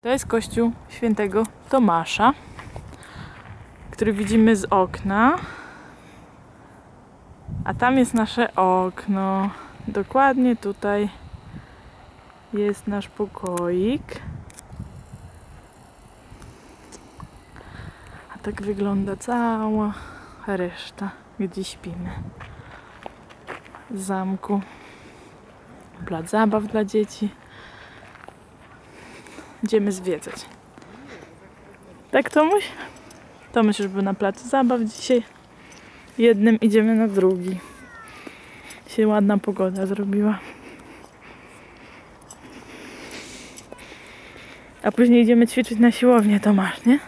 To jest kościół świętego Tomasza, który widzimy z okna. A tam jest nasze okno. Dokładnie tutaj jest nasz pokoik. A tak wygląda cała reszta, gdzie śpimy. Z zamku. Plac zabaw dla dzieci. Idziemy zwiedzać. Tak, Tomuś? Tomuś już był na placu zabaw dzisiaj. Jednym idziemy na drugi. Się ładna pogoda zrobiła. A później idziemy ćwiczyć na siłownię, Tomasz, nie?